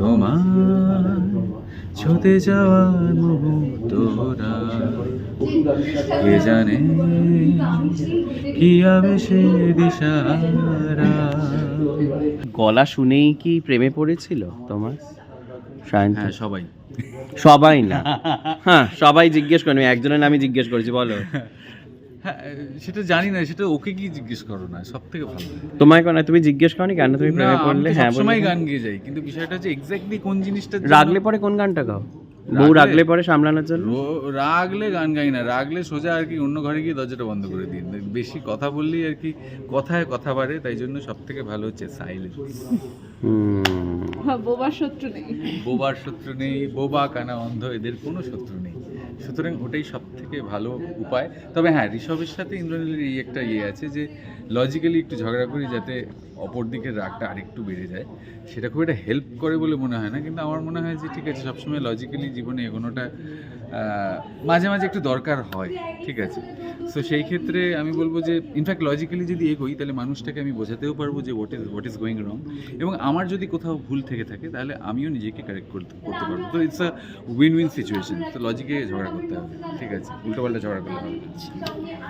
তোমার ছুতে যাওয়ার মুহূর্তরা কে জানে কি আবেশে দিশারা। গলা শুনেই কি প্রেমে পড়েছিল তোমার? হ্যাঁ সবাই। সবাই না? হ্যাঁ সবাই জিজ্ঞেস করেনি একজনের নামই জিজ্ঞেস করেছি বলো। হ্যাঁ সেটা জানি না সেটা ওকে কি জিজ্ঞেস করো না সব থেকে ভালো। তোমায় কোন তুমি জিজ্ঞেস করনি কেন? তুমি প্রেমে পড়লে হ্যাঁ বললে। গান গেয়ে যাই কিন্তু বিষয়টা হচ্ছে এক্স্যাক্টলি কোন জিনিসটা রাগলে পরে কোন গানটা গাও? বউ রাগলে? রাগলে পরে সামলানোর জন্য? রাগলে গান গাই না রাগলে সোজা আর কি অন্য ঘরে গিয়ে দরজাটা বন্ধ করে দিন বেশি কথা বললেই আর কি কথায় কথা বাড়ে তাই জন্য সব থেকে ভালো হচ্ছে সাইলেন্স হ্যাঁ, বোবার শত্রু নেই। বোবার শত্রু নেই বোবা কানা অন্ধ এদের কোনো শত্রু নেই। সুতরাং ওটাই সব থেকে ভালো উপায়। তবে হ্যাঁ ঋষভের সাথে ইন্দ্রনীলের এই একটা ইয়ে আছে যে লজিক্যালি একটু ঝগড়া করি যাতে অপর দিকের রাগটা আরেকটু বেড়ে যায়। সেটা খুব একটা হেল্প করে বলে মনে হয় না, কিন্তু আমার মনে হয় যে, ঠিক আছে, সবসময় লজিক্যালি জীবনে এগোনোটা মাঝে মাঝে একটু দরকার হয়, ঠিক আছে? সো সেই ক্ষেত্রে আমি বলব যে ইনফ্যাক্ট লজিক্যালি যদি এগোই, তাহলে মানুষটাকে আমি বোঝাতেও পারব যে what is what is going wrong এবং আমার যদি কোথাও ভুল থেকে থাকে, তাহলে আমিও নিজেকে কারেক্ট করতে করতে পারব। তো it's a win win situation তো লজিকে ঝগড়া করতে হবে ঠিক আছে উল্টোপাল্টা ঝগড়া করলে হবে।